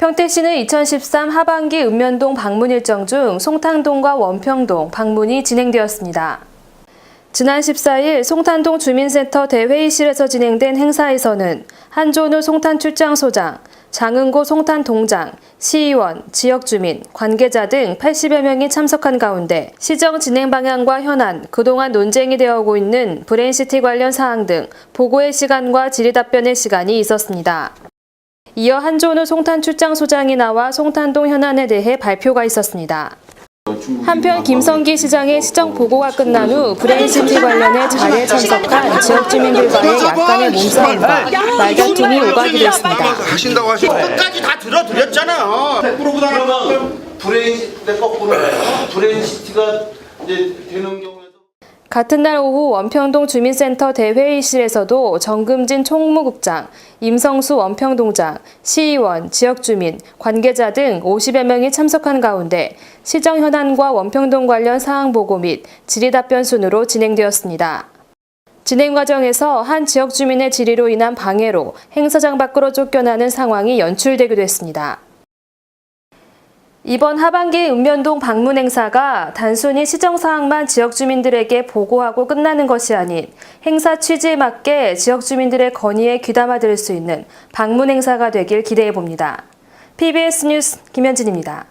평택 시는 2013 하반기 읍면동 방문 일정 중 송탄동과 원평동 방문이 진행되었습니다. 지난 14일 송탄동 주민센터 대회의실에서 진행된 행사에서는 한존우 송탄 출장소장, 장은고 송탄 동장, 시의원, 지역주민, 관계자 등 80여 명이 참석한 가운데 시정 진행 방향과 현안, 그동안 논쟁이 되어 오고 있는 브레인시티 관련 사항 등 보고의 시간과 질의 답변의 시간이 있었습니다. 이어 한존우 송탄 출장 소장이 나와 송탄동 현안에 대해 발표가 있었습니다. 한편 김성기 시장의 시정 보고가 끝난 후 브레인시티 관련해 자리에 참석한 지역 주민들과의 약간의 몸싸움과 말다툼이 오가기도 했습니다. 하신다고 하시고 끝까지 다 들어드렸잖아요. 100%보다 그러면 브레인 내 거꾸로 브레인 시티가 이제 되는 같은 날 오후 원평동 주민센터 대회의실에서도 정금진 총무국장, 임성수 원평동장, 시의원, 지역주민, 관계자 등 50여 명이 참석한 가운데 시정 현안과 원평동 관련 사항 보고 및 질의답변 순으로 진행되었습니다. 진행 과정에서 한 지역 주민의 질의로 인한 방해로 행사장 밖으로 쫓겨나는 상황이 연출되기도 했습니다. 이번 하반기 읍면동 방문 행사가 단순히 시정 사항만 지역 주민들에게 보고하고 끝나는 것이 아닌 행사 취지에 맞게 지역 주민들의 건의에 귀담아 들을 수 있는 방문 행사가 되길 기대해 봅니다. PBS 뉴스 김현진입니다.